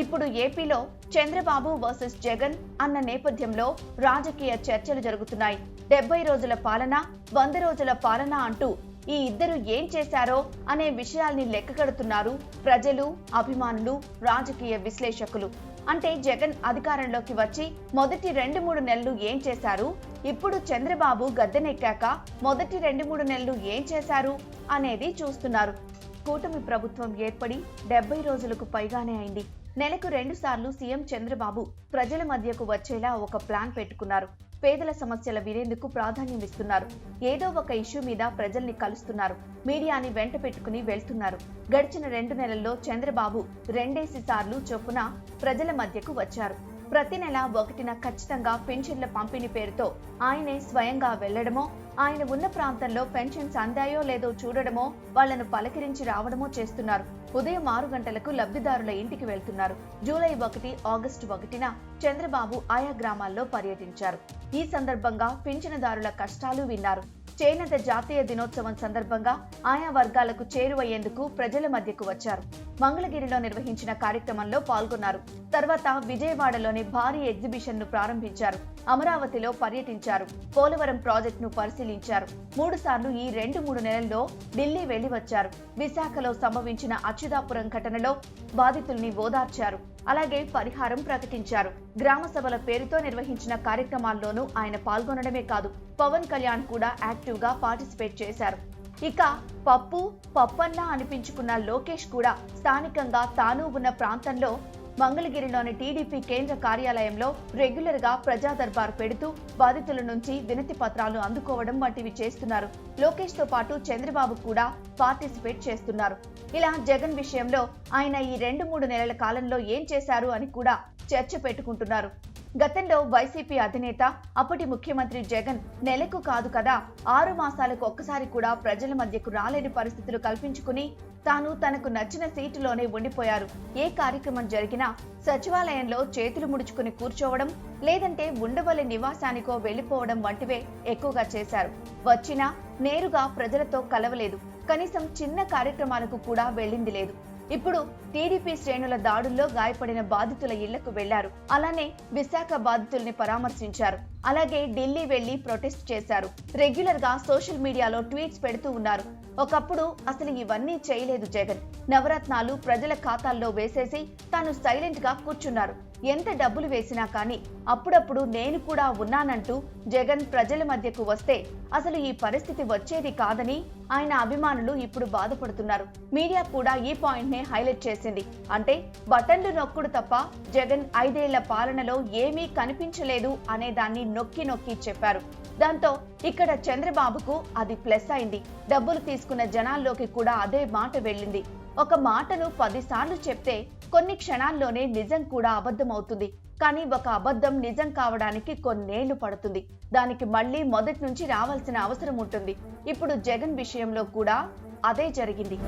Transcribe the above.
ఇప్పుడు ఏపీలో చంద్రబాబు వర్సెస్ జగన్ అన్న నేపథ్యంలో రాజకీయ చర్చలు జరుగుతున్నాయి. డెబ్బై రోజుల పాలన వంద రోజుల పాలన అంటూ ఈ ఇద్దరు ఏం చేశారో అనే విషయాల్ని లెక్కగడుతున్నారు ప్రజలు అభిమానులు రాజకీయ విశ్లేషకులు. అంటే జగన్ అధికారంలోకి వచ్చి మొదటి రెండు మూడు నెలలు ఏం చేశారు? ఇప్పుడు చంద్రబాబు గద్దెనెక్కాక మొదటి రెండు మూడు నెలలు ఏం చేశారు అనేది చూస్తున్నారు. కూటమి ప్రభుత్వం ఏర్పడి డెబ్బై రోజులకు పైగానే అయింది. నెలకు రెండు సార్లు సీఎం చంద్రబాబు ప్రజల మధ్యకు వచ్చేలా ఒక ప్లాన్ పెట్టుకున్నారు. పేదల సమస్యల వినేందుకు ప్రాధాన్యం ఇస్తున్నారు ఏదో ఒక ఇష్యూ మీద ప్రజల్ని కలుస్తున్నారు. మీడియాని వెంట పెట్టుకుని వెళ్తున్నారు. గడిచిన రెండు నెలల్లో చంద్రబాబు రెండేసి సార్లు చొప్పున ప్రజల మధ్యకు వచ్చారు. ప్రతి నెల ఒకటిన ఖచ్చితంగా పెన్షన్ల పంపిణీ పేరుతో ఆయనే స్వయంగా వెళ్ళడమో ఆయన ఉన్న ప్రాంతంలో పెన్షన్స్ అందాయో లేదో చూడడమో వాళ్ళను పలకరించి రావడమో చేస్తున్నారు. ఉదయం ఆరు గంటలకు లబ్ధిదారుల ఇంటికి వెళ్తున్నారు. జూలై ఒకటి ఆగస్టు ఒకటిన చంద్రబాబు ఆయా గ్రామాల్లో పర్యటించారు. ఈ సందర్భంగా పింఛనదారుల కష్టాలు విన్నారు. చేనేత జాతీయ దినోత్సవం సందర్భంగా ఆయా వర్గాలకు చేరువయ్యేందుకు ప్రజల మధ్యకు వచ్చారు. మంగళగిరిలో నిర్వహించిన కార్యక్రమంలో పాల్గొన్నారు. తర్వాత విజయవాడలోని భారీ ఎగ్జిబిషన్ను ప్రారంభించారు. అమరావతిలో పర్యటించారు. పోలవరం ప్రాజెక్టును పరిశీలించారు. మూడు సార్లు ఈ రెండు మూడు నెలల్లో ఢిల్లీ వెళ్ళి వచ్చారు. విశాఖలో సంభవించిన అచ్యుతాపురం ఘటనలో బాధితుల్ని ఓదార్చారు. అలాగే పరిహారం ప్రకటించారు. గ్రామ సభల పేరుతో నిర్వహించిన కార్యక్రమాల్లోనూ ఆయన పాల్గొనడమే కాదు పవన్ కళ్యాణ్ కూడా యాక్టివ్గా పార్టిసిపేట్ చేశారు. ఇక పప్పు పప్పన్న అనిపించుకున్న లోకేష్ కూడా స్థానికంగా తాను ఉన్న ప్రాంతంలో మంగళగిరిలోని టీడీపీ కేంద్ర కార్యాలయంలో రెగ్యులర్గా ప్రజా దర్బార్ పెడుతూ బాధితుల నుంచి వినతి పత్రాలు అందుకోవడం వంటివి చేస్తున్నారు. లోకేష్తో పాటు చంద్రబాబు కూడా పార్టిసిపేట్ చేస్తున్నారు. ఇలా జగన్ విషయంలో ఆయన ఈ రెండు మూడు నెలల కాలంలో ఏం చేశారు అని కూడా చర్చ పెట్టుకుంటున్నారు. గతంలో వైసీపీ అధినేత అప్పటి ముఖ్యమంత్రి జగన్ నెలకు కాదు కదా ఆరు మాసాలకు ఒక్కసారి కూడా ప్రజల మధ్యకు రాలేని పరిస్థితులు కల్పించుకుని తాను తనకు నచ్చిన సీటులోనే ఉండిపోయారు. ఏ కార్యక్రమం జరిగినా సచివాలయంలో చేతులు ముడుచుకుని కూర్చోవడం లేదంటే ఉండవల్లి నివాసానికో వెళ్ళిపోవడం వంటివే ఎక్కువగా చేశారు. వచ్చినా నేరుగా ప్రజలతో కలవలేదు. కనీసం చిన్న కార్యక్రమాలకు కూడా వెళ్ళింది లేదు. ఇప్పుడు టీడీపీ శ్రేణుల దాడుల్లో గాయపడిన బాధితుల ఇళ్ళకు వెళ్ళారు. అలానే విశాఖ బాధితుల్ని పరామర్శించారు. అలాగే ఢిల్లీ వెళ్ళి ప్రొటెస్ట్ చేశారు. రెగ్యులర్గా సోషల్ మీడియాలో ట్వీట్స్ పెడుతూ ఉన్నారు. ఒకప్పుడు అసలు ఇవన్నీ చేయలేదు జగన్. నవరత్నాలు ప్రజల ఖాతాల్లో వేసేసి తాను సైలెంట్గా కూర్చున్నారు. ఎంత డబ్బులు వేసినా కానీ అప్పుడప్పుడు నేను కూడా ఉన్నానంటూ జగన్ ప్రజల మధ్యకు వస్తే అసలు ఈ పరిస్థితి వచ్చేది కాదని ఆయన అభిమానులు ఇప్పుడు బాధపడుతున్నారు. మీడియా కూడా ఈ పాయింట్ నే హైలైట్ చేసింది. అంటే బటన్లు నొక్కుడు తప్ప జగన్ ఐదేళ్ళ పాలనలో ఏమీ కనిపించలేదు అనే దాన్ని నొక్కి నొక్కి చెప్పారు. దాంతో ఇక్కడ చంద్రబాబుకు అది ప్లస్ అయింది. డబ్బులు తీసుకున్న జనాల్లోకి కూడా అదే మాట వెళ్ళింది. ఒక మాటను పదిసార్లు చెప్తే కొన్ని క్షణాల్లోనే నిజం కూడా అబద్ధమవుతుంది. కానీ ఒక అబద్ధం నిజం కావడానికి కొన్నేళ్ళు పడుతుంది. దానికి మళ్ళీ మొదటి నుంచి రావాల్సిన అవసరం ఉంటుంది. ఇప్పుడు జగన్ విషయంలో కూడా అదే జరిగింది.